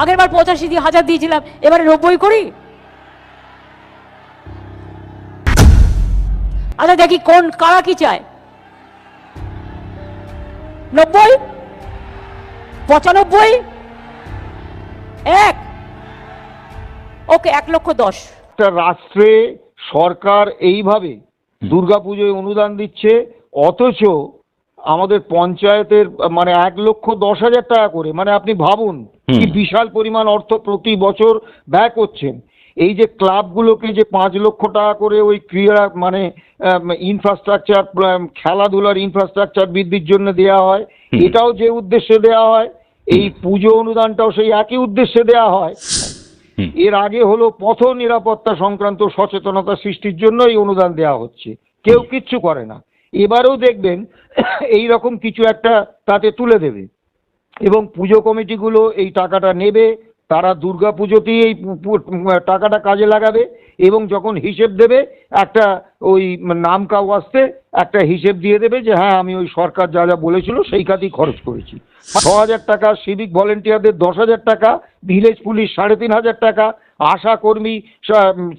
আগের বার পঁচাশি দিয়ে হাজার দিয়েছিলাম, এবারে নব্বই করি? আচ্ছা দেখি কোন, কারা কি চায়? নব্বই? পঁচানব্বই? এক? ওকে, এক লক্ষ দশ। রাষ্ট্রে সরকার এইভাবে দুর্গাপুজোয় অনুদান দিচ্ছে, অথচ আমাদের পঞ্চায়েতের মানে এক লক্ষ দশ হাজার টাকা করে মানে আপনি ভাবুন কি বিশাল পরিমাণ অর্থ প্রতি বছর ব্যয় করছেন। এই যে ক্লাবগুলোকে যে পাঁচ লক্ষ টাকা করে ওই ক্রীড়া মানে ইনফ্রাস্ট্রাকচার খেলাধুলার ইনফ্রাস্ট্রাকচার বৃদ্ধির জন্য দেওয়া হয় এটাও যে উদ্দেশ্যে দেওয়া হয় এই পুজো অনুদানটাও সেই একই উদ্দেশ্যে দেওয়া হয়। এর আগে হলো পথ নিরাপত্তা সংক্রান্ত সচেতনতা সৃষ্টির জন্য এই অনুদান দেওয়া হচ্ছে। কেউ কিচ্ছু করে না। এবারেও দেখবেন এই রকম কিছু একটা তাতে তুলে দেবে এবং পুজো কমিটিগুলো এই টাকাটা নেবে, তারা দুর্গা পুজোতেই এই টাকাটা কাজে লাগাবে এবং যখন হিসেব দেবে, একটা ওই নাম কাউ আসতে একটা হিসেব দিয়ে দেবে যে হ্যাঁ আমি ওই সরকার যা যা বলেছিল সেই কাজেই খরচ করেছি। ছ হাজার টাকা সিভিক ভলেন্টিয়ারদের দশ হাজার টাকা ভিলেজ পুলিশ সাড়ে তিন হাজার টাকা আশা কর্মী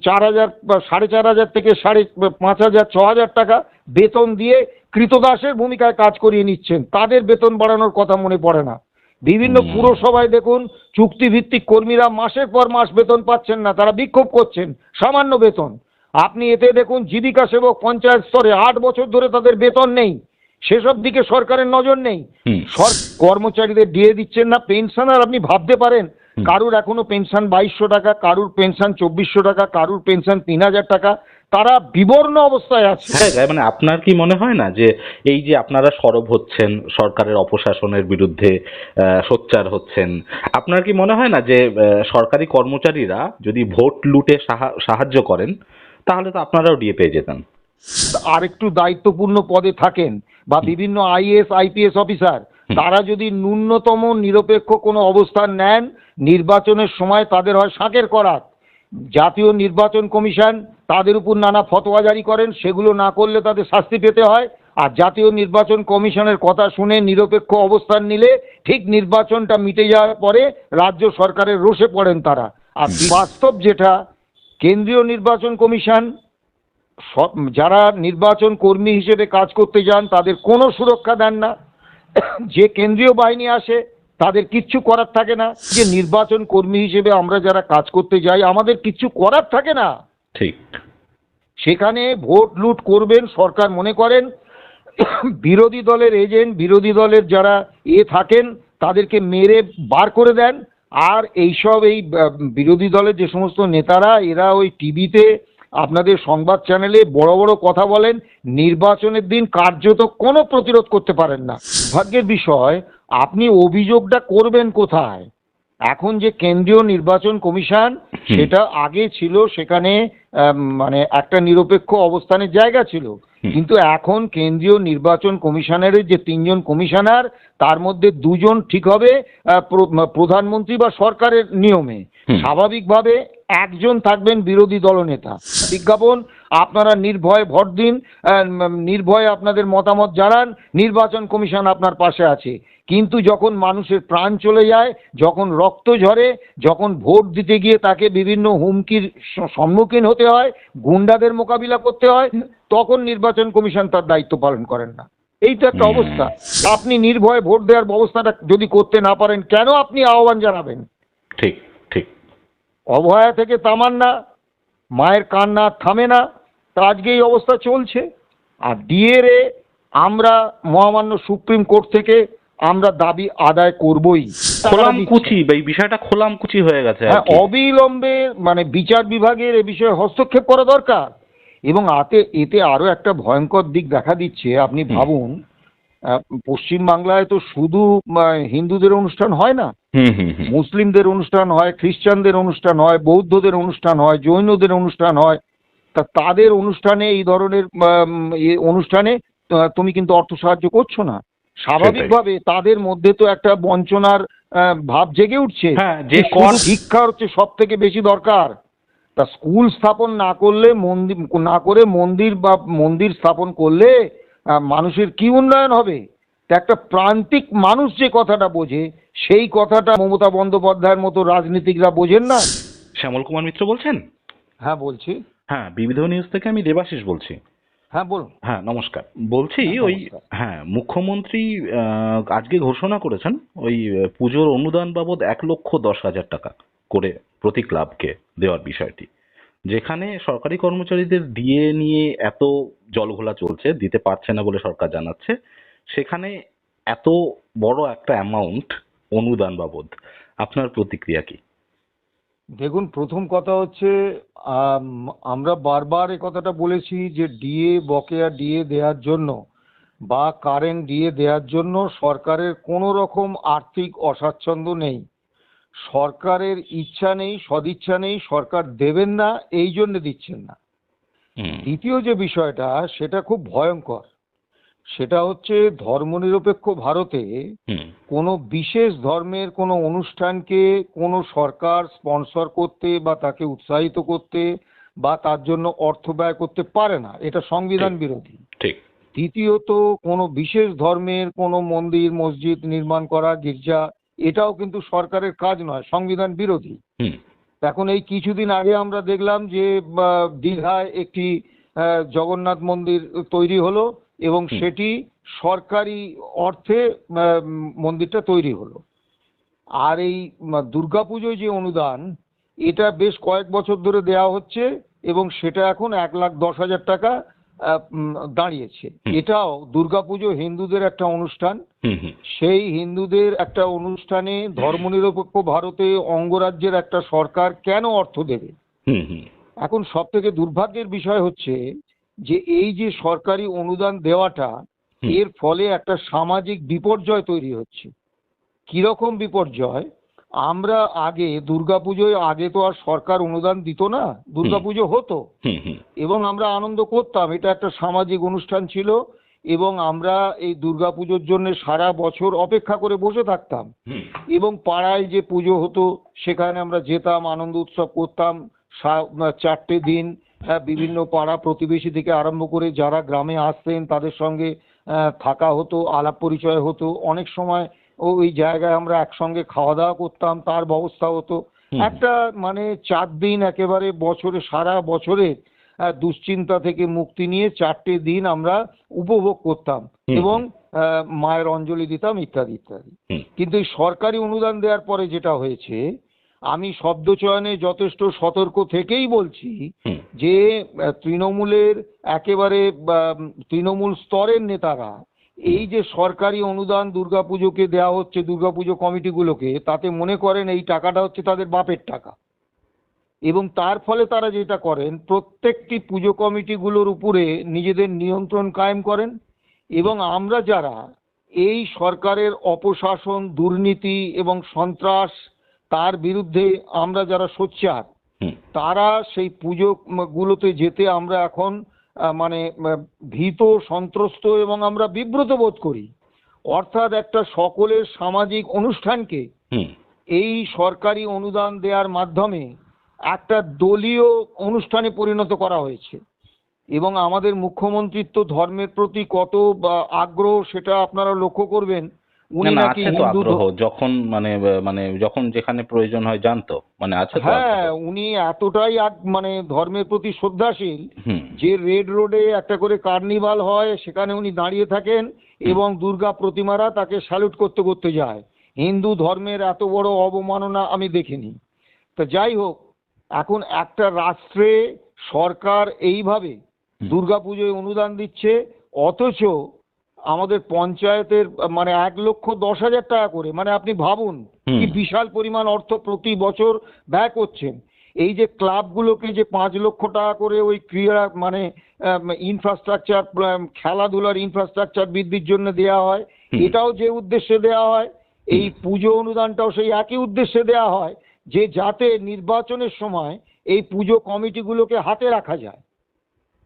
চার হাজার সাড়ে চার হাজার থেকে সাড়ে পাঁচ হাজার ছ হাজার টাকা বেতন দিয়ে কৃতদাসের ভূমিকায় কাজ করিয়ে নিচ্ছেন। তাদের বেতন বাড়ানোর কথা মনে পড়ে না। বিভিন্ন পুরসভায় দেখুন চুক্তিভিত্তিক কর্মীরা মাসের পর মাস বেতন পাচ্ছেন না তারা বিক্ষোভ করছেন সামান্য বেতন। আপনি এতে দেখুন জীবিকা সেবক পঞ্চায়েত স্তরে আট বছর ধরে তাদের বেতন নেই। সেসব দিকে সরকারের নজর নেই। কর্মচারীদের দিয়ে দিচ্ছেন না পেনশন আর আপনি ভাবতে পারেন। কারুর এখনও পেনশন বাইশশো টাকা কারুর পেনশন চব্বিশশো টাকা কারুর পেনশন তিন হাজার টাকা তারা বিবর্ণ অবস্থায় আছে। হ্যাঁ মানে আপনার কি মনে হয় না যে এই যে আপনারা সরব হচ্ছেন সরকারের অপশাসনের বিরুদ্ধে সোচ্চার হচ্ছেন আপনার কি মনে হয় না যে সরকারি কর্মচারীরা যদি ভোট লুটে সাহা- সাহায্য করেন তাহলে তো আপনারাও ডিএ পেয়ে যেতেন? আর একটু দায়িত্বপূর্ণ পদে থাকেন বা বিভিন্ন আইএস আইপিএস অফিসার তারা যদি ন্যূনতম নিরপেক্ষ কোনো অবস্থান নেন নির্বাচনের সময় তাদের হয় শাঁকের করাত। জাতীয় নির্বাচন কমিশন তাদের উপর নানা ফতোয়া জারি করেন সেগুলো না করলে তাদের শাস্তি পেতে হয়। আর জাতীয় নির্বাচন কমিশনের কথা শুনে নিরপেক্ষ অবস্থান নিলে ঠিক নির্বাচনটা মিটে যাওয়ার পরে রাজ্য সরকারের রোষে পড়েন তারা। আর বাস্তব যেটা কেন্দ্রীয় নির্বাচন কমিশন সব যারা নির্বাচন কর্মী হিসেবে কাজ করতে যান তাদের কোনো সুরক্ষা দেন না। যে কেন্দ্রীয় বাহিনী আসে তাদের কিচ্ছু করার থাকে না। যে নির্বাচন কর্মী হিসেবে আমরা যারা কাজ করতে যাই আমাদের কিচ্ছু করার থাকে না। ঠিক। সেখানে ভোট লুট করবেন সরকার মনে করেন। বিরোধী দলের এজেন্ট বিরোধী দলের যারা এ থাকেন তাদেরকে মেরে বার করে দেন। আর এইসব এই বিরোধী দলের যে সমস্ত নেতারা এরা ওই টিভিতে আপনাদের সংবাদ চ্যানেলে বড় বড় কথা বলেন নির্বাচনের দিন কার্যত কোনো প্রতিরোধ করতে পারেন না। ভাগ্যের বিষয় আপনি অভিযোগটা করবেন কোথায়? এখন যে কেন্দ্রীয় নির্বাচন কমিশন সেটা আগে ছিল সেখানে মানে একটা নিরপেক্ষ অবস্থানের জায়গা ছিল। কিন্তু এখন কেন্দ্রীয় নির্বাচন কমিশনের যে তিনজন কমিশনার তার মধ্যে দুজন ঠিক হবে প্রধানমন্ত্রী বা সরকারের নিয়মে। স্বাভাবিকভাবে একজন থাকবেন বিরোধী দলনেতা। বিজ্ঞাপন আপনারা নির্ভয়ে ভোট দিন নির্ভয়ে আপনাদের মতামত জানান নির্বাচন কমিশন আপনার পাশে আছে। কিন্তু যখন মানুষের প্রাণ চলে যায় যখন রক্ত ঝরে যখন ভোট দিতে গিয়ে তাকে বিভিন্ন হুমকির সম্মুখীন হতে হয় গুন্ডাদের মোকাবিলা করতে হয় তখন নির্বাচন কমিশন তার দায়িত্ব পালন করেন না। এই তো একটা অবস্থা। আপনি নির্ভয়ে ভোট দেওয়ার ব্যবস্থাটা যদি করতে না পারেন কেন আপনি আহ্বান জানাবেন? ঠিক। অভয়া থেকে তামান্না মায়ের কান্না থামে না তা আজকে এই অবস্থা চলছে। আর ডিএরএ আমরা মহামান্য সুপ্রিম কোর্ট থেকে আমরা দাবি আদায় করবই। খোলাম কুচি এই বিষয়টা খোলাম কুচি হয়ে গেছে হ্যাঁ অবিলম্বে মানে বিচার বিভাগের এ বিষয়ে হস্তক্ষেপ করা দরকার। এবং আতে এতে আরও একটা ভয়ঙ্কর দিক দেখা দিচ্ছে আপনি ভাবুন পশ্চিমবাংলায় তো শুধু হিন্দুদের অনুষ্ঠান হয় না। মুসলিমদের অনুষ্ঠান হয় খ্রিস্টানদের অনুষ্ঠান হয় বৌদ্ধদের অনুষ্ঠান হয় জৈনদের অনুষ্ঠান হয়। তা তাদের অনুষ্ঠানে এই ধরনের অনুষ্ঠানে তুমি কিন্তু অর্থ সাহায্য করছ না। স্বাভাবিকভাবে তাদের মধ্যে তো একটা বঞ্চনার ভাব জেগে উঠছে। হ্যাঁ, যে শিক্ষা হচ্ছে সব থেকে বেশি দরকার। তা স্কুল স্থাপন না করলে মন্দির না করে মন্দির বা মন্দির স্থাপন করলে মানুষের কি উন্নয়ন হবে? তা একটা প্রান্তিক মানুষ যে কথাটা বোঝে সেই কথাটা মমতা বন্দ্যোপাধ্যায়ের মতো রাজনীতিকরা বোঝেন না? শ্যামল কুমার মিত্র বলছেন? হ্যাঁ বলছি। হ্যাঁ বিবিধ নিউজ থেকে আমি দেবাশিস বলছি। হ্যাঁ বলুন। হ্যাঁ নমস্কার। বলছি হ্যাঁ, ওই হ্যাঁ মুখ্যমন্ত্রী আজকে ঘোষণা করেছেন ওই পুজোর অনুদান বাবদ এক লক্ষ দশ হাজার টাকা করে প্রতি ক্লাবকে দেওয়ার বিষয়টি। যেখানে সরকারি কর্মচারীদের দিয়ে নিয়ে এত জলঘোলা চলছে, দিতে পারছে না বলে সরকার জানাচ্ছে, সেখানে এত বড় একটা অ্যামাউন্ট অনুদান বাবদ আপনার প্রতিক্রিয়া কি? দেখুন, প্রথম কথা হচ্ছে আমরা বারবার এ কথাটা বলেছি যে ডিএ বকেয়া ডিএ দেওয়ার জন্য বা কারেন্ট ডিএ দেওয়ার জন্য সরকারের কোনো রকম আর্থিক অস্বাচ্ছন্দ্য নেই। সরকারের ইচ্ছা নেই সদিচ্ছা নেই সরকার দেবেন না এই জন্য দিচ্ছেন না। দ্বিতীয় যে বিষয়টা সেটা খুব ভয়ঙ্কর। সেটা হচ্ছে ধর্মনিরপেক্ষ ভারতে কোনো বিশেষ ধর্মের কোনো অনুষ্ঠানকে কোনো সরকার স্পন্সর করতে বা তাকে উৎসাহিত করতে বা তার জন্য অর্থ ব্যয় করতে পারে না। এটা সংবিধান বিরোধী। ঠিক। দ্বিতীয়ত কোনো বিশেষ ধর্মের কোনো মন্দির মসজিদ নির্মাণ করা গির্জা এটাও কিন্তু সরকারের কাজ নয় সংবিধান বিরোধী। এখন এই কিছুদিন আগে আমরা দেখলাম যে দীঘায় একটি জগন্নাথ মন্দির তৈরি হলো এবং সেটি সরকারি অর্থে মন্দিরটা তৈরি হলো। আর এই দুর্গাপুজোয় যে অনুদান এটা বেশ কয়েক বছর ধরে দেওয়া হচ্ছে এবং সেটা এখন এক লাখ দশ হাজার টাকা দাঁড়িয়েছে। এটাও দুর্গাপুজো হিন্দুদের একটা অনুষ্ঠান। সেই হিন্দুদের একটা অনুষ্ঠানে ধর্মনিরপেক্ষ ভারতে অঙ্গরাজ্যের একটা সরকার কেন অর্থ দেবে? এখন সব থেকে দুর্ভাগ্যের বিষয় হচ্ছে যে এই যে সরকারি অনুদান দেওয়াটা এর ফলে একটা সামাজিক বিপর্যয় তৈরি হচ্ছে। কীরকম বিপর্যয়? আমরা আগে দুর্গাপুজোয় আগে তো আর সরকার অনুদান দিত না দুর্গাপুজো হতো। এবং আমরা আনন্দ করতাম এটা একটা সামাজিক অনুষ্ঠান ছিল এবং আমরা এই দুর্গাপুজোর জন্য সারা বছর অপেক্ষা করে বসে থাকতাম। এবং পাড়ায় যে পুজো হতো সেখানে আমরা যেতাম আনন্দ উৎসব করতাম চারটে দিন আহ, বিভিন্ন পাড়া প্রতিবেশী থেকে আরম্ভ করে যারা গ্রামে আসতেন তাদের সঙ্গে থাকা হতো আলাপ পরিচয় হতো। অনেক সময় ওই জায়গায় আমরা একসঙ্গে খাওয়া দাওয়া করতাম তার ব্যবস্থা হতো। একটা মানে চার দিন একেবারে বছরে সারা বছরে দুশ্চিন্তা থেকে মুক্তি নিয়ে চারটে দিন আমরা উপভোগ করতাম এবং মায়ের অঞ্জলি দিতাম ইত্যাদি ইত্যাদি। কিন্তু এই সরকারি অনুদান দেওয়ার পরে যেটা হয়েছে আমি শব্দ চয়নে যথেষ্ট সতর্ক থেকেই বলছি যে তৃণমূলের একেবারে তৃণমূল স্তরের নেতারা এই যে সরকারি অনুদান দুর্গাপুজোকে দেওয়া হচ্ছে দুর্গাপুজো কমিটিগুলোকে তাতে মনে করেন এই টাকাটা হচ্ছে তাদের বাপের টাকা। এবং তার ফলে তারা যেটা করেন প্রত্যেকটি পুজো কমিটিগুলোর উপরে নিজেদের নিয়ন্ত্রণ কায়েম করেন এবং আমরা যারা এই সরকারের অপশাসন দুর্নীতি এবং সন্ত্রাস তার বিরুদ্ধে আমরা যারা সোচ্চার তারা সেই পুজো গুলোতে যেতে আমরা এখন মানে ভীত সন্ত্রস্ত এবং আমরা বিব্রত বোধ করি। অর্থাৎ একটা সকলের সামাজিক অনুষ্ঠানকে এই সরকারি অনুদান দেওয়ার মাধ্যমে একটা দলীয় অনুষ্ঠানে পরিণত করা হয়েছে। এবং আমাদের মুখ্যমন্ত্রীর তো ধর্মের প্রতি কত বা, আগ্রহ সেটা আপনারা লক্ষ্য করবেন। উনি নাকি আগ্রহ যখন মানে মানে যখন যেখানে প্রয়োজন হয় জানতো মানে আছে হ্যাঁ উনি এতটাই মানে ধর্মের প্রতি শ্রদ্ধাশীল যে রেড রোডে একটা করে কার্নিভাল হয় সেখানে উনি দাঁড়িয়ে থাকেন এবং দুর্গা প্রতিমারা তাকে স্যালুট করতে করতে যায়। হিন্দু ধর্মের এত বড় অবমাননা আমি দেখিনি। তা যাই হোক এখন একটা রাষ্ট্রে সরকার এইভাবে। দুর্গাপুজোয় অনুদান দিচ্ছে অথচ আমাদের পঞ্চায়েতের মানে এক লক্ষ দশ হাজার টাকা করে মানে আপনি ভাবুন কি বিশাল পরিমাণ অর্থ প্রতি বছর ব্যয় করছেন। এই যে ক্লাবগুলোকে যে পাঁচ লক্ষ টাকা করে ওই ক্রীড়া মানে ইনফ্রাস্ট্রাকচার খেলাধুলার ইনফ্রাস্ট্রাকচার বৃদ্ধির জন্য দেওয়া হয় এটাও যে উদ্দেশ্যে দেওয়া হয় এই পুজো অনুদানটাও সেই একই উদ্দেশ্যে দেওয়া হয় যে যাতে নির্বাচনের সময় এই পুজো কমিটিগুলোকে হাতে রাখা যায়।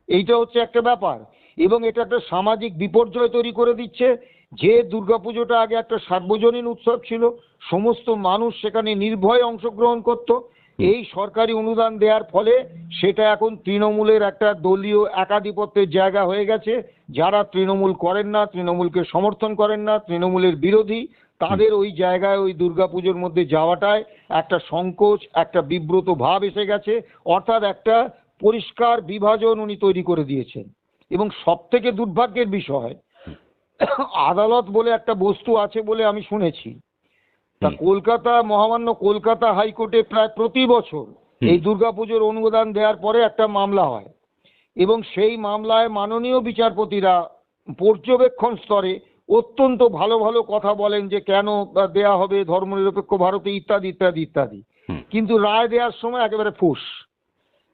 এইটা হচ্ছে একটা ব্যাপার। এবং এটা একটা সামাজিক বিপর্যয় তৈরি করে দিচ্ছে। যে দুর্গাপুজোটা আগে একটা সার্বজনীন উৎসব ছিল, সমস্ত মানুষ সেখানে নির্ভয়ে অংশগ্রহণ করত। এই সরকারি অনুদান দেওয়ার ফলে সেটা এখন তৃণমূলের একটা দলীয় একাধিপত্যের জায়গা হয়ে গেছে। যারা তৃণমূল করেন না, তৃণমূলকে সমর্থন করেন না, তৃণমূলের বিরোধী, তাদের ওই জায়গায় ওই দুর্গাপুজোর মধ্যে যাওয়াটায় একটা সংকোচ, একটা বিব্রত ভাব এসে গেছে। অর্থাৎ একটা পরিষ্কার বিভাজন উনি তৈরি করে দিয়েছেন। এবং সব থেকে দুর্ভাগ্যের বিষয় আদালত বলে একটা বস্তু আছে বলে আমি শুনেছি। তা কলকাতা মহামান্য কলকাতা হাইকোর্টে প্রায় প্রতি বছর। এই দুর্গাপুজোর অনুমোদন দেওয়ার পরে একটা মামলা হয় এবং সেই মামলায় মাননীয় বিচারপতিরা পর্যবেক্ষণ স্তরে অত্যন্ত ভালো ভালো কথা বলেন যে কেন দেয়া হবে ধর্মনিরপেক্ষ ভারতে ইত্যাদি ইত্যাদি ইত্যাদি। কিন্তু রায় দেওয়ার সময় একেবারে ফুস।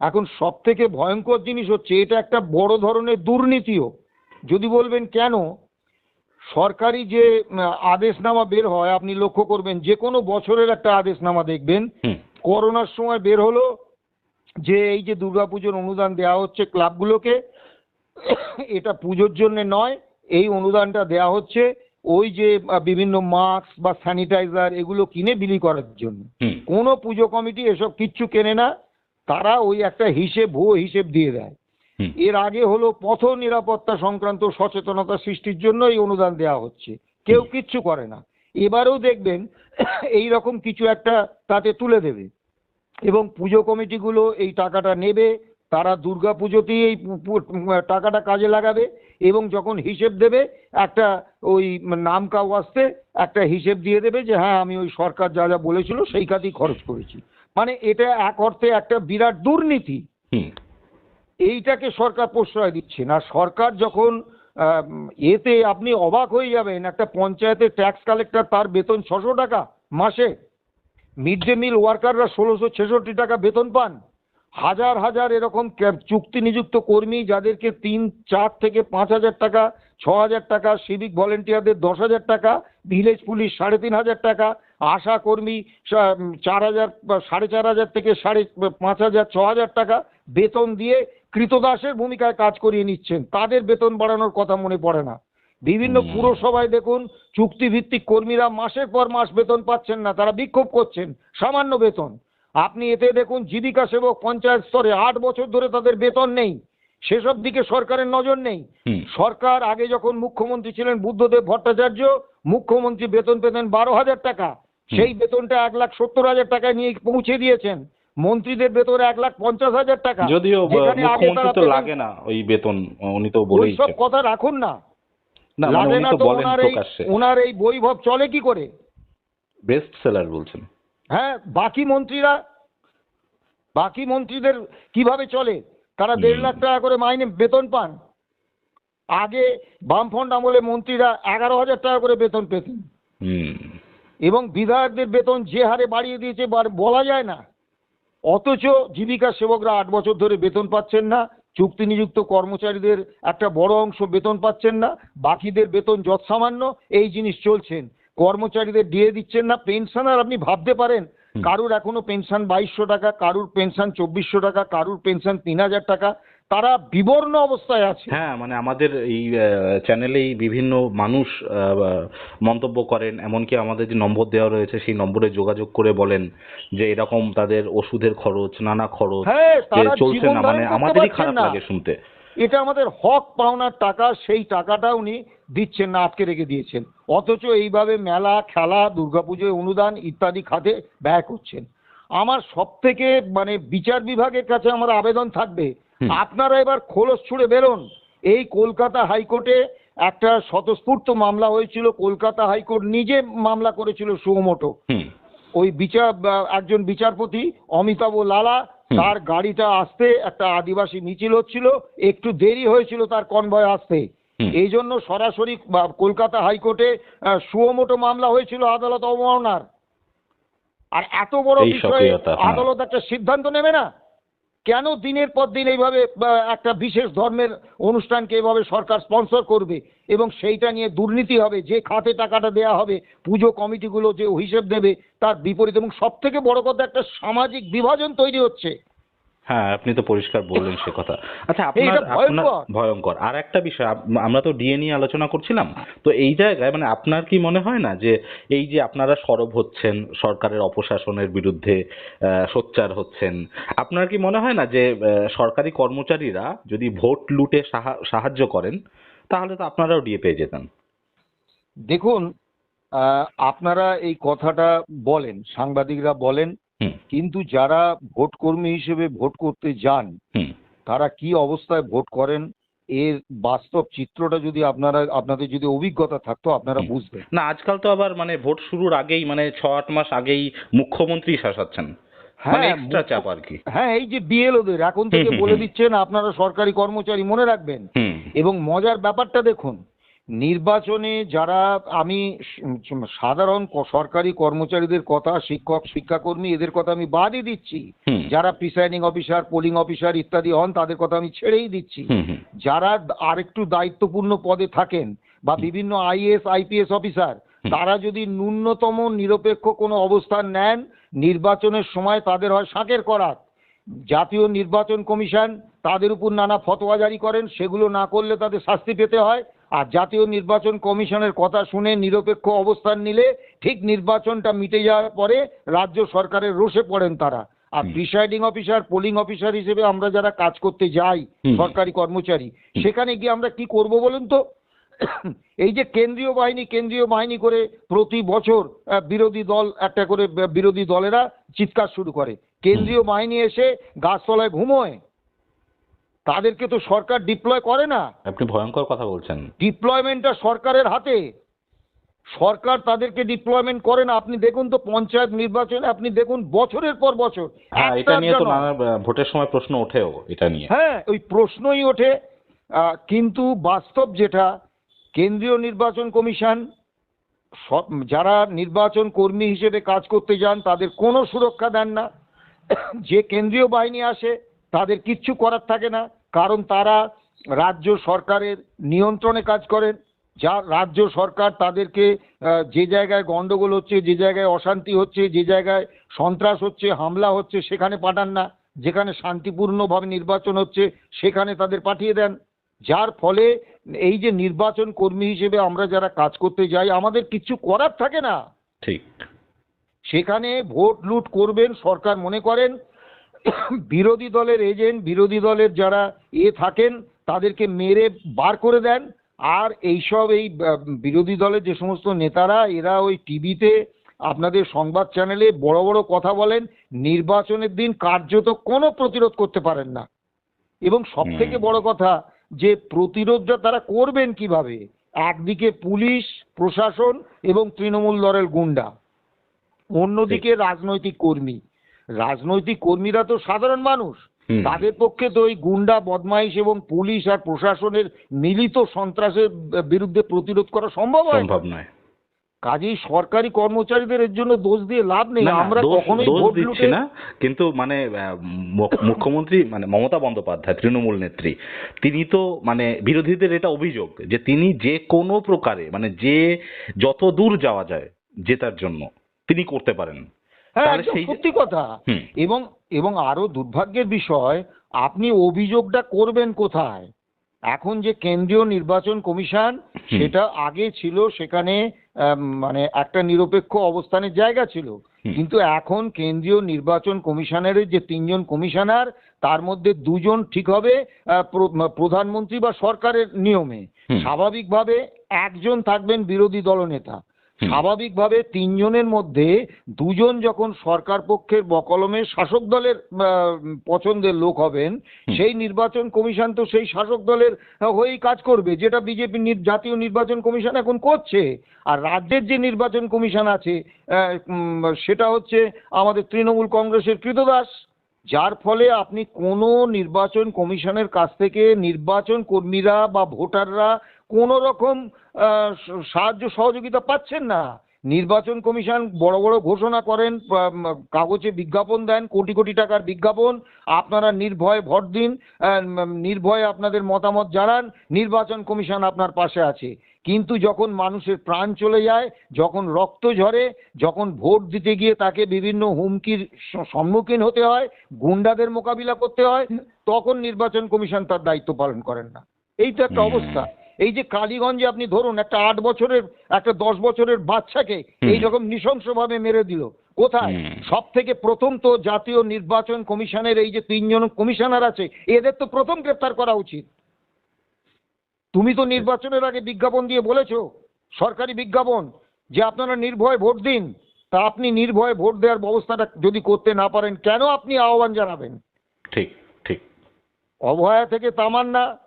এখন সব থেকে ভয়ঙ্কর জিনিস হচ্ছে এটা একটা বড় ধরনের দুর্নীতিও। যদি বলবেন কেন সরকারি যে আদেশনামা বের হয় আপনি লক্ষ্য করবেন যে কোনো বছরের একটা আদেশনামা দেখবেন। করোনার সময় বের হলো যে এই যে দুর্গাপুজোর অনুদান দেওয়া হচ্ছে ক্লাবগুলোকে এটা পুজোর জন্য নয় এই অনুদানটা দেওয়া হচ্ছে ওই যে বিভিন্ন মাস্ক বা স্যানিটাইজার এগুলো কিনে বিলি করার জন্য। কোনো পুজো কমিটি এসব কিচ্ছু কেনে না। তারা ওই একটা হিসেব ভুয়ো হিসেব দিয়ে দেয়। এর আগে হলো পথ নিরাপত্তা সংক্রান্ত সচেতনতা সৃষ্টির জন্য এই অনুদান দেওয়া হচ্ছে। কেউ কিচ্ছু করে না। এবারেও দেখবেন এই রকম কিছু একটা তাতে তুলে দেবে এবং পুজো কমিটিগুলো এই টাকাটা নেবে তারা দুর্গা পুজোতেই এই টাকাটা কাজে লাগাবে এবং যখন হিসেব দেবে একটা ওই নাম কাউ আসতে একটা হিসেব দিয়ে দেবে যে হ্যাঁ আমি ওই সরকার যা যা বলেছিল সেই কাজেই খরচ করেছি। মানে এটা এক অর্থে একটা বিরাট দুর্নীতি। এইটাকে সরকার প্রশ্রয় দিচ্ছে না। সরকার যখন এতে আপনি অবাক হয়ে যাবেন একটা পঞ্চায়েতের ট্যাক্স কালেক্টর তার বেতন ছশো টাকা মাসে। মিড ডে মিল ওয়ার্কাররা ষোলোশো ছেষট্টি টাকা বেতন পান। হাজার হাজার এরকম চুক্তি নিযুক্ত কর্মী যাদেরকে তিন চার থেকে পাঁচ হাজার টাকা ছ হাজার টাকা সিভিক ভলেন্টিয়ারদের দশ হাজার টাকা ভিলেজ পুলিশ সাড়ে তিন হাজার টাকা আশা কর্মী চার হাজার সাড়ে চার হাজার থেকে সাড়ে পাঁচ হাজার ছ হাজার টাকা বেতন দিয়ে কৃতদাসের ভূমিকায় কাজ করিয়ে নিচ্ছেন। তাদের বেতন বাড়ানোর কথা মনে পড়ে না। বিভিন্ন পুরসভায় দেখুন চুক্তিভিত্তিক কর্মীরা মাসের পর মাস বেতন পাচ্ছেন না তারা বিক্ষোভ করছেন সামান্য বেতন। আপনি এতে দেখুন জীবিকা সেবক পঞ্চায়েত স্তরে আট বছর ধরে তাদের বেতন নেই। সেসব দিকে সরকারের নজর নেই। সরকার আগে যখন মুখ্যমন্ত্রী ছিলেন বুদ্ধদেব ভট্টাচার্য মুখ্যমন্ত্রী বেতন পেতেন বারো হাজার টাকা। সেই বেতনটা এক লাখ সত্তর হাজার টাকায় নিয়ে পৌঁছে দিয়েছেন। মন্ত্রীদের বেতন এক লাখ পঞ্চাশ হাজার টাকা। যদিও মুখ্যমন্ত্রী তো লাগে না ওই বেতন উনি তো বলেই ওইসব কথা রাখুন না। মানে লাগে না তো তো ওনার এই ওনার এই বৈভব চলে কি করে? বেস্ট সেলার বলছেন। হ্যাঁ বাকি মন্ত্রীরা বাকি মন্ত্রীদের কীভাবে চলে? তারা দেড় লাখ টাকা করে মাইনে বেতন পান। আগে বামফ্রন্ট আমলে মন্ত্রীরা এগারো হাজার টাকা করে বেতন পেতেন। এবং বিধায়কদের বেতন যে হারে বাড়িয়ে দিয়েছে বলা যায় না। অথচ জীবিকা সেবকরা আট বছর ধরে বেতন পাচ্ছেন না চুক্তি নিযুক্ত কর্মচারীদের একটা বড় অংশ বেতন পাচ্ছেন না বাকিদের বেতন যৎসামান্য এই জিনিস চলছেন কর্মচারীদের দিয়ে দিচ্ছেন না পেনশনার আপনি ভাবতে পারেন কারুর এখনও পেনশন বাইশশো টাকা কারুর পেনশন চব্বিশশো টাকা কারুর পেনশন তিন হাজার টাকা তারা বিবর্ণ অবস্থায় আছে। হ্যাঁ মানে আমাদের এই চ্যানেলেই বিভিন্ন মানুষ মন্তব্য করেন। এমনকি আমাদের যে নম্বর দেওয়া রয়েছে সেই নম্বরে যোগাযোগ করে বলেন যে এরকম তাদের ওষুধের খরচ নানা খরচ হ্যাঁ চলছে না মানে আমাদেরই খারাপ লাগে শুনতে। এটা আমাদের হক পাওনার টাকা সেই টাকাটা উনি দিচ্ছেন না আটকে রেখে দিয়েছেন। অথচ এইভাবে মেলা খেলা দুর্গাপুজোয় অনুদান ইত্যাদি খাতে ব্যয় করছেন। আমার সব থেকে মানে বিচার বিভাগের কাছে আমার আবেদন থাকবে। আপনারা এবার খোলস ছুড়ে বেরোন। এই কলকাতা হাইকোর্টে একটা স্বতঃস্ফূর্ত মামলা হয়েছিল। কলকাতা হাইকোর্ট নিজে মামলা করেছিল সুমোটো। ওই বিচার একজন বিচারপতি অমিতাভ লালা তার গাড়িটা আসতে একটা আদিবাসী মিছিল হচ্ছিল। একটু দেরি হয়েছিল তার কনভয় আসতে। এই জন্য সরাসরি কলকাতা হাইকোর্টে সুমোটো মামলা হয়েছিল আদালত অবমাননার। আর এত বড় বিষয়ে। আদালত একটা সিদ্ধান্ত নেবে না? কেন দিনের পর দিন এইভাবে একটা বিশেষ ধর্মের অনুষ্ঠানকে এভাবে সরকার স্পন্সর করবে? এবং সেইটা নিয়ে দুর্নীতি হবে, যে খাতে টাকাটা দেয়া হবে, পুজো কমিটিগুলো যে হিসেব দেবে, তার বিপরীত। এবং সব থেকে বড় কথা, একটা সামাজিক বিভাজন তৈরি হচ্ছে। হ্যাঁ আপনি তো পরিষ্কার বললেন সে কথা। আচ্ছা আপনার ভয়ঙ্কর। আপনার ভয়ঙ্কর। আর একটা বিষয় আমরা তো ডিএ নিয়ে আলোচনা করছিলাম। তো এই জায়গায় মানে আপনার কি মনে হয় না যে এই যে আপনারা সরব হচ্ছেন সরকারের অপশাসনের বিরুদ্ধে আহ, সোচ্চার হচ্ছেন আপনার কি মনে হয় না যে সরকারি কর্মচারীরা যদি ভোট লুটে সাহা- সাহায্য করেন তাহলে তো আপনারাও ডিএ পেয়ে যেতেন? দেখুন আহ, আপনারা এই কথাটা বলেন সাংবাদিকরা বলেন কিন্তু যারা ভোট কর্মী হিসেবে ভোট করতে যান তারা কি অবস্থায় ভোট করেন? এর বাস্তব চিত্রটা যদি আপনারা আপনাদের যদি অভিজ্ঞতা থাকতো আপনারা। বুঝবেন না আজকাল তো আবার মানে ভোট শুরুর আগেই মানে ছ আট মাস আগেই মুখ্যমন্ত্রী শাসাচ্ছেন। মানে হ্যাঁ এক্সট্রা চাপ আর কি হ্যাঁ এই যে বিএলওদের এখন থেকে বলে দিচ্ছেন আপনারা সরকারি কর্মচারী মনে রাখবেন। এবং মজার ব্যাপারটা দেখুন নির্বাচনে যারা আমি সাধারণ সরকারি কর্মচারীদের কথা শিক্ষক শিক্ষাকর্মী এদের কথা আমি বাদই দিচ্ছি। যারা প্রিসাইডিং অফিসার পোলিং অফিসার ইত্যাদি হন তাদের কথা আমি ছেড়েই দিচ্ছি। যারা আরেকটু দায়িত্বপূর্ণ পদে থাকেন বা বিভিন্ন আইএস আইপিএস অফিসার তারা যদি ন্যূনতম নিরপেক্ষ কোনো অবস্থান নেন নির্বাচনের সময় তাদের হয় শাঁকের করাত। জাতীয় নির্বাচন কমিশন তাদের উপর নানা ফতোয়া জারি করেন সেগুলো না করলে তাদের শাস্তি পেতে হয়। আর জাতীয় নির্বাচন কমিশনের কথা শুনে নিরপেক্ষ অবস্থান নিলে ঠিক নির্বাচনটা মিটে যাওয়ার পরে রাজ্য সরকারের রোষে পড়েন তারা। আর। প্রিসাইডিং অফিসার পোলিং অফিসার হিসেবে আমরা যারা কাজ করতে যাই সরকারি কর্মচারী সেখানে গিয়ে আমরা কি করব বলুন তো? এই যে কেন্দ্রীয় বাহিনী কেন্দ্রীয় বাহিনী করে প্রতি বছর বিরোধী দল একটা করে বিরোধী দলেরা চিৎকার শুরু করে। কেন্দ্রীয় বাহিনী এসে গাছতলায় ঘুমোয়। তাদেরকে তো সরকার ডিপ্লয় করে না। আপনি ভয়ঙ্কর কথা বলছেন। ডিপ্লয়মেন্টটা সরকারের হাতে। সরকার তাদেরকে ডিপ্লয়মেন্ট করে না। আপনি দেখুন তো পঞ্চায়েত নির্বাচনে আপনি দেখুন বছরের পর বছর হ্যাঁ এটা নিয়ে তো নানা ভোটের সময় প্রশ্ন ওঠেও এটা নিয়ে। হ্যাঁ ওই প্রশ্নই ওঠে। কিন্তু বাস্তব যেটা কেন্দ্রীয় নির্বাচন কমিশন সব যারা নির্বাচন কর্মী হিসেবে কাজ করতে যান তাদের কোনো সুরক্ষা দেন না। যে কেন্দ্রীয় বাহিনী আসে তাদের কিচ্ছু করার থাকে না কারণ তারা রাজ্য সরকারের নিয়ন্ত্রণে কাজ করেন। যা রাজ্য সরকার তাদেরকে যে জায়গায় গন্ডগোল হচ্ছে যে জায়গায় অশান্তি হচ্ছে যে জায়গায় সন্ত্রাস হচ্ছে হামলা হচ্ছে সেখানে পাঠান না। যেখানে শান্তিপূর্ণভাবে নির্বাচন হচ্ছে সেখানে তাদের পাঠিয়ে দেন। যার ফলে এই যে নির্বাচন কর্মী হিসেবে আমরা যারা কাজ করতে যাই আমাদের কিছু করার থাকে না। ঠিক। সেখানে ভোট লুট করবেন সরকার মনে করেন। বিরোধী দলের এজেন্ট বিরোধী দলের যারা এ থাকেন তাদেরকে মেরে বার করে দেন। আর এইসব এই বিরোধী দলের যে সমস্ত নেতারা এরা ওই টিভিতে আপনাদের সংবাদ চ্যানেলে বড় বড় কথা বলেন নির্বাচনের দিন কার্যত কোনো প্রতিরোধ করতে পারেন না। এবং সব থেকে বড় কথা যে প্রতিরোধটা তারা করবেন কীভাবে? একদিকে পুলিশ প্রশাসন এবং তৃণমূল দলের গুন্ডা। অন্যদিকে রাজনৈতিক কর্মী। রাজনৈতিক কর্মীরা তো সাধারণ মানুষ। তাদের পক্ষে তো ওই গুন্ডা বদমাইশ এবং পুলিশ আর প্রশাসনের মিলিত সন্ত্রাসের বিরুদ্ধে প্রতিরোধ করা সম্ভব সম্ভব নয়। কাজেই সরকারি কর্মচারীদের এর জন্য দোষ দিয়ে লাভ নেই। আমরা কখনোই দোষ দিচ্ছি না। কিন্তু মানে মুখ্যমন্ত্রী মানে মমতা বন্দ্যোপাধ্যায় তৃণমূল নেত্রী তিনি তো মানে বিরোধীদের এটা অভিযোগ যে তিনি যে কোনো প্রকারে মানে যে যত দূর যাওয়া যায় জেতার জন্য তিনি করতে পারেন। হ্যাঁ একদম সত্যি কথা। এবং এবং আরও দুর্ভাগ্যের বিষয় আপনি অভিযোগটা করবেন কোথায়? এখন যে কেন্দ্রীয় নির্বাচন কমিশন সেটা আগে ছিল সেখানে মানে একটা নিরপেক্ষ অবস্থানের জায়গা ছিল। কিন্তু এখন কেন্দ্রীয় নির্বাচন কমিশনের যে তিনজন কমিশনার তার মধ্যে দুজন ঠিক হবে প্রধানমন্ত্রী বা সরকারের নিয়মে। স্বাভাবিকভাবে একজন থাকবেন বিরোধী দলনেতা। স্বাভাবিকভাবে তিনজনের মধ্যে দুজন যখন সরকার পক্ষের বকলমে শাসক দলের পছন্দের লোক হবেন সেই নির্বাচন কমিশন তো সেই শাসক দলের হয়েই কাজ করবে যেটা বিজেপি জাতীয় নির্বাচন কমিশন এখন করছে। আর রাজ্যের যে নির্বাচন কমিশন আছে সেটা হচ্ছে আমাদের তৃণমূল কংগ্রেসের কৃতদাস। যার ফলে আপনি কোনো নির্বাচন কমিশনের কাছ থেকে নির্বাচন কর্মীরা বা ভোটাররা কোনো রকম সাহায্য সহযোগিতা পাচ্ছেন না। নির্বাচন কমিশন বড় বড় ঘোষণা করেন কাগজে বিজ্ঞাপন দেন কোটি কোটি টাকার বিজ্ঞাপন আপনারা নির্ভয়ে ভোট দিন নির্ভয়ে আপনাদের মতামত জানান নির্বাচন কমিশন আপনার পাশে আছে। কিন্তু যখন মানুষের প্রাণ চলে যায় যখন রক্ত ঝরে যখন ভোট দিতে গিয়ে তাকে বিভিন্ন হুমকির সম্মুখীন হতে হয় গুন্ডাদের মোকাবিলা করতে হয় তখন নির্বাচন কমিশন তার দায়িত্ব পালন করেন না। এই তো একটা অবস্থা। এই যে কালীগঞ্জে আপনি ধরুন একটা আট বছরের একটা দশ বছরের বাচ্চাকে। এইরকম নৃশংসভাবে মেরে দিল। কোথায়। সব থেকে প্রথম তো জাতীয় নির্বাচন কমিশনের এই যে তিনজন কমিশনার আছে এদের তো প্রথম গ্রেপ্তার করা উচিত। তুমি তো নির্বাচনের আগে বিজ্ঞাপন দিয়ে বলেছ সরকারি বিজ্ঞাপন যে আপনারা নির্ভয়ে ভোট দিন। তা আপনি নির্ভয়ে ভোট দেওয়ার ব্যবস্থাটা যদি করতে না পারেন কেন আপনি আহ্বান জানাবেন? ঠিক ঠিক। অভয়া থেকে তামান্না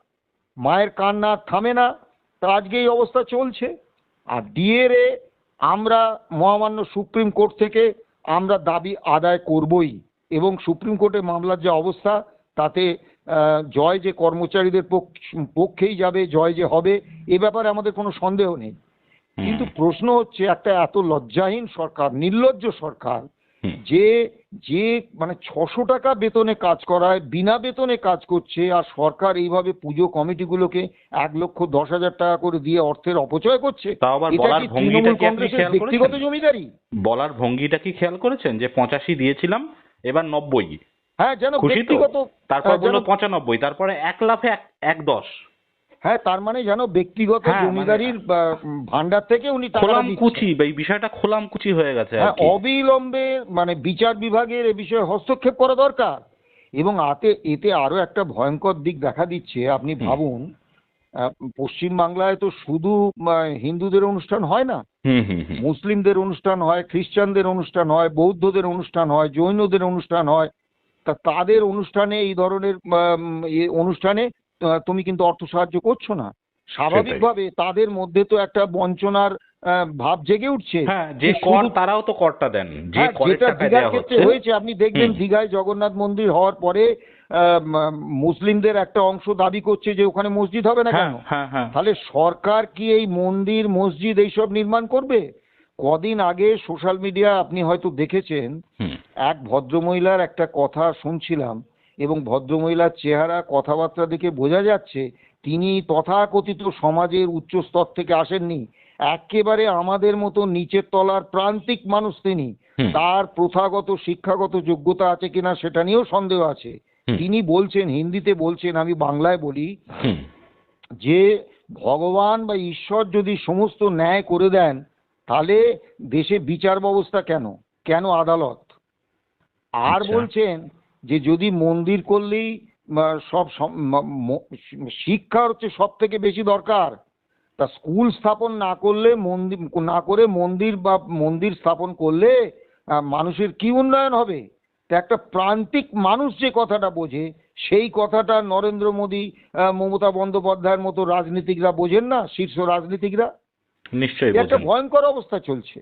মায়ের কান্না থামে না তা আজকে এই অবস্থা চলছে। আর ডিএরএ আমরা মহামান্য সুপ্রিম কোর্ট থেকে আমরা দাবি আদায় করবই এবং সুপ্রিম কোর্টে মামলার যে অবস্থা তাতে জয় যে কর্মচারীদের পক্ষ- পক্ষেই যাবে জয় যে হবে এ ব্যাপারে আমাদের কোনো সন্দেহ নেই। কিন্তু প্রশ্ন হচ্ছে একটা এত লজ্জাহীন সরকার নির্লজ্জ সরকার যে যে মানে ছশো টাকা বেতনে কাজ করায় বিনা বেতনে কাজ করছে আর সরকার এইভাবে পুজো কমিটিগুলোকে এক লক্ষ দশ হাজার টাকা করে দিয়ে অর্থের অপচয় করছে ব্যক্তিগত? জমিদারি? বলার ভঙ্গিটা কি খেয়াল করেছেন? যে পঁচাশি দিয়েছিলাম এবার নব্বই। হ্যাঁ যেন ব্যক্তিগত তারপর হ্যাঁ, বলল পঁচানব্বই তারপরে এক লাফে এক দশ। হ্যাঁ তার মানে যেন ব্যক্তিগত হ্যাঁ, মানে- জমিদারির ভান্ডার থেকে উনি টাকা খোলাম কুচি এই বিষয়টা খোলাম কুচি হয়ে গেছে হ্যাঁ অবিলম্বে মানে বিচার বিভাগের এ বিষয়ে হস্তক্ষেপ করা দরকার। এবং আতে এতে আরও একটা ভয়ঙ্কর দিক দেখা দিচ্ছে আপনি ভাবুন পশ্চিমবাংলায় তো শুধু হিন্দুদের অনুষ্ঠান হয় না। মুসলিমদের অনুষ্ঠান হয় খ্রিস্টানদের অনুষ্ঠান হয় বৌদ্ধদের অনুষ্ঠান হয় জৈনদের অনুষ্ঠান হয়। তা তাদের অনুষ্ঠানে এই ধরনের অনুষ্ঠানে তুমি কিন্তু অর্থ সাহায্য করছ না। স্বাভাবিকভাবে তাদের মধ্যে তো একটা বঞ্চনার ভাব জেগে উঠছে। হ্যাঁ যে কর তারাও তো করটা দেন। যে হ্যাঁ, যেটা দীঘার ক্ষেত্রে হয়েছে আপনি দেখবেন। দীঘায় জগন্নাথ মন্দির হওয়ার পরে মুসলিমদের একটা অংশ দাবি করছে যে ওখানে মসজিদ হবে না কেন? হ্যাঁ হ্যাঁ তাহলে সরকার কি এই মন্দির মসজিদ এইসব নির্মাণ করবে? কদিন আগে সোশ্যাল মিডিয়া আপনি হয়তো দেখেছেন এক ভদ্রমহিলার একটা কথা শুনছিলাম। এবং ভদ্রমহিলার চেহারা কথাবার্তা দেখে বোঝা যাচ্ছে তিনি তথাকথিত সমাজের উচ্চ স্তর থেকে আসেননি। একেবারে আমাদের মতো নিচের তলার প্রান্তিক মানুষ তিনি। তার প্রথাগত শিক্ষাগত যোগ্যতা আছে কিনা সেটা নিয়েও সন্দেহ আছে। তিনি বলছেন হিন্দিতে বলছেন আমি বাংলায় বলি যে ভগবান বা ঈশ্বর যদি সমস্ত ন্যায় করে দেন তাহলে দেশে বিচার ব্যবস্থা কেন? কেন আদালত? আর আচ্ছা। বলছেন যে যদি মন্দির করলেই সব শিক্ষা হচ্ছে সব থেকে বেশি দরকার। তা স্কুল স্থাপন না করলে মন্দির না করে মন্দির বা মন্দির স্থাপন করলে মানুষের কি উন্নয়ন হবে? তা একটা প্রান্তিক মানুষ যে কথাটা বোঝে সেই কথাটা নরেন্দ্র মোদী মমতা বন্দ্যোপাধ্যায়ের মতো রাজনীতিকরা বোঝেন না শীর্ষ রাজনীতিকরা? নিশ্চয়ই একটা ভয়ঙ্কর অবস্থা চলছে।